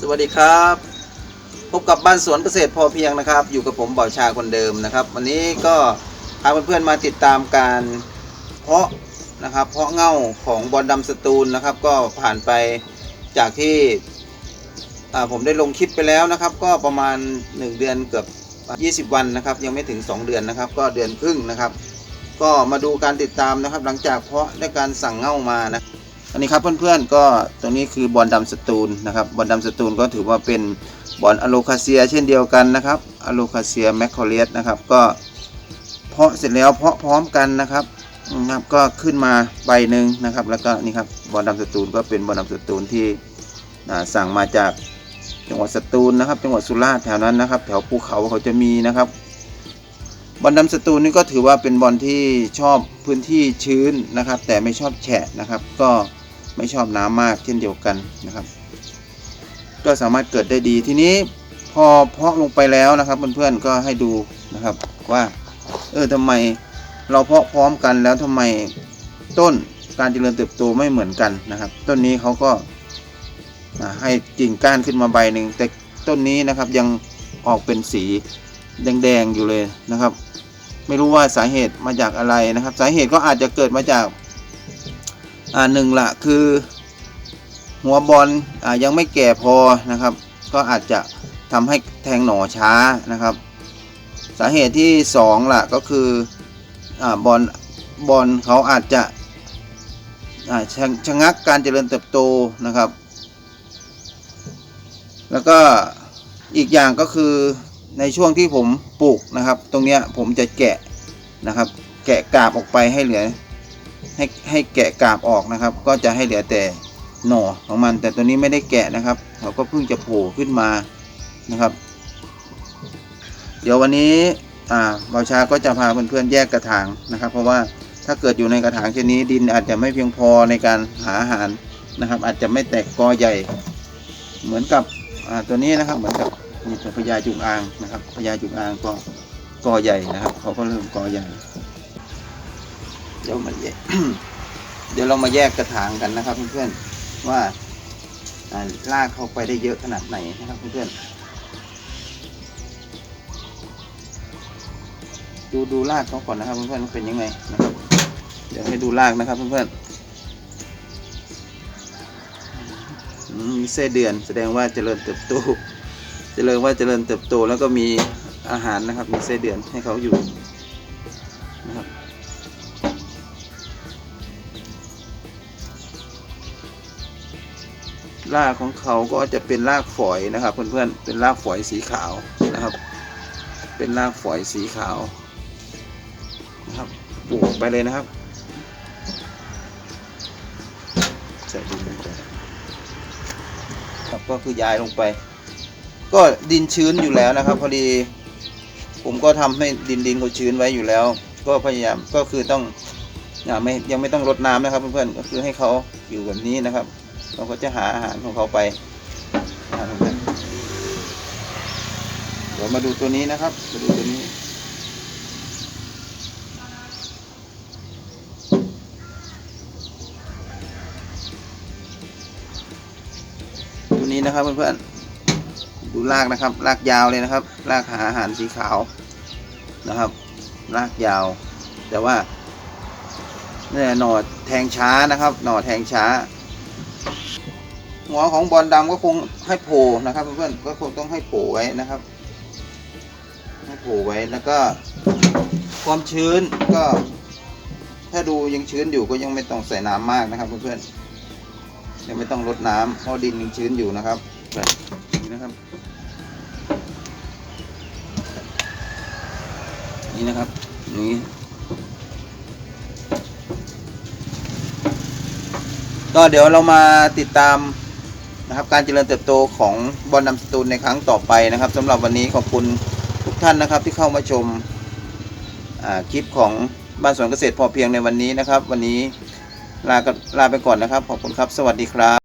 สวัสดีครับ พบกับบ้านสวนเกษตรพอเพียงนะครับ อยู่กับผมเบาชาคนเดิมนะครับ วันนี้ก็พาเพื่อนๆมาติดตามการเพาะนะครับเพาะเง่าของบอลดำสตูลนะครับ ก็ผ่านไปจากที่ผมได้ลงคลิปไปแล้วนะครับ ก็ประมาณ 1 เดือนเกือบ 20 วันนะครับ ยังไม่ถึง 2 เดือนนะครับ ก็เดือนครึ่งนะครับ ก็มาดูการติดตามนะครับ หลังจากเพาะด้วยการสั่งเง่ามานะ อันนี้ครับเพื่อนๆก็ตรงนี้คือบอลดำสตูลนะครับบอลดำสตูลก็ถือว่าเป็นบอลอะโลคาเซีย เช่นเดียวกันนะครับอะโลคาเซียแมคคอเลียสนะครับก็เพาะเสร็จแล้วเพาะพร้อมกันนะครับนะครับก็ขึ้นมาใบหนึ่งนะครับ แล้วก็นี่ครับบอลดำสตูลก็เป็นบอลดำสตูลที่สั่งมาจากจังหวัดสตูลนะครับ จังหวัดสุราษฎร์แถวนั้นนะครับ แถวภูเขาเขาจะมีนะครับบอลดำสตูลนี่ก็ถือว่าเป็นบอลที่ชอบพื้นที่ชื้นนะครับ แต่ไม่ชอบแฉะนะครับ ก็ ไม่ชอบน้ำมากเช่นเดียวกันนะครับ ก็สามารถเกิดได้ดีทีนี้พอเพาะลงไปแล้วนะครับเพื่อนๆก็ให้ดูนะครับว่าเออทำไมเราเพาะพร้อมกันแล้วทำไมต้นการเจริญเติบโตไม่เหมือนกันนะครับ ต้นนี้เขาก็ให้กิ่งก้านขึ้นมาใบหนึ่งแต่ต้นนี้นะครับยังออกเป็นสีแดงๆอยู่เลยนะครับ ไม่รู้ว่าสาเหตุมาจากอะไรนะครับ สาเหตุก็อาจจะเกิดมาจาก อ่าหนึ่งละคือ หัวบอลอ่ายังไม่แก่พอนะครับ ก็อาจจะทำให้แทงหน่อช้านะครับ สาเหตุที่สองล่ะก็คืออ่าบอลบอลเขาอาจจะอ่าชะชะงักการเจริญเติบโตนะครับ แล้วก็อีกอย่างก็คือในช่วงที่ผมปลูกนะครับ ตรงเนี้ยผมจะแกะนะครับ แกะกาบออกไปให้เหลือ ให้ให้แกะกาบออกนะครับ ก็จะให้เหลือแต่หน่อของมัน แต่ตัวนี้ไม่ได้แกะนะครับเขาก็เพิ่งจะโผล่ขึ้นมานะครับ เดี๋ยววันนี้อ่าบาชาก็จะพาเพื่อนๆแยกกระถางนะครับ เพราะว่าถ้าเกิดอยู่ในกระถางเช่นนี้ดินอาจจะไม่เพียงพอในการหาอาหารนะครับ อาจจะไม่แตกกอใหญ่ เหมือนกับอ่าตัวนี้นะครับ เหมือนกับนี่ตัวพญาจุกอางนะครับพญาจุกอางก็กอใหญ่นะครับเขาก็เริ่มกอใหญ่ เดี๋ยวมาแยกเดี๋ยวเรามาแยกกระถางกันนะครับ เพื่อนๆว่าลากเข้าไปได้เยอะขนาดไหนนะครับเพื่อนๆดูดูลากเขาก่อนนะครับเพื่อนๆเป็นยังไงนะครับ เดี๋ยวให้ดูลากนะครับเพื่อนๆมีเส้เดือนแสดงว่าเจริญเติบโตเจริญว่าเจริญเติบโตแล้วก็มีอาหารนะครับ มีเส้เดือนให้เขาอยู่ รากของเขาก็จะเป็นรากฝอยนะครับ เพื่อนๆ เป็นรากฝอยสีขาวนะครับ เป็นรากฝอยสีขาวนะครับปลูกไปเลยนะครับใส่ดินลงไปครับก็คือย้ายลงไป ก็ดินชื้นอยู่แล้วนะครับ พอดีผมก็ทำให้ดินดินเขาชื้นไว้อยู่แล้ว ก็พยายามก็คือต้องอย่าไม่ยังไม่ต้องรดน้ำนะครับเพื่อนๆก็คือให้เขาอยู่แบบนี้นะครับ เราก็จะหาอาหารของเขาไปนะครับเพื่อนเดี๋ยวมาดูตัวนี้นะครับ มาดูตัวนี้ ตัวนี้นะครับเพื่อนๆ ดูรากนะครับรากยาวเลยนะครับรากหาอาหารสีขาวนะครับรากยาว แต่ว่าเนี่ยหน่อแทงช้านะครับ หน่อแทงช้า หัวของบอลดำก็คงให้โผล่นะครับเพื่อนๆก็คงต้องให้โผล่ไว้นะครับ ให้โผล่ไว้แล้วก็ความชื้นก็ ถ้าดูยังชื้นอยู่ก็ยังไม่ต้องใส่น้ำมากนะครับเพื่อนๆยังไม่ต้องรดน้ำเพราะดินยังชื้นอยู่นะครับนี้นะครับ นี่นะครับนี่ก็เดี๋ยวเรามาติดตาม นะครับการเจริญเติบโตของบอลนำสตูลในครั้งต่อไปนะครับสำหรับวันนี้ขอบคุณทุกท่านนะครับที่เข้ามาชมาคลิปของบ้านสวนเกษตรพอเพียงในวันนี้นะครับ วันนี้ลาลาไปก่อนนะครับ ขอบคุณครับ สวัสดีครับ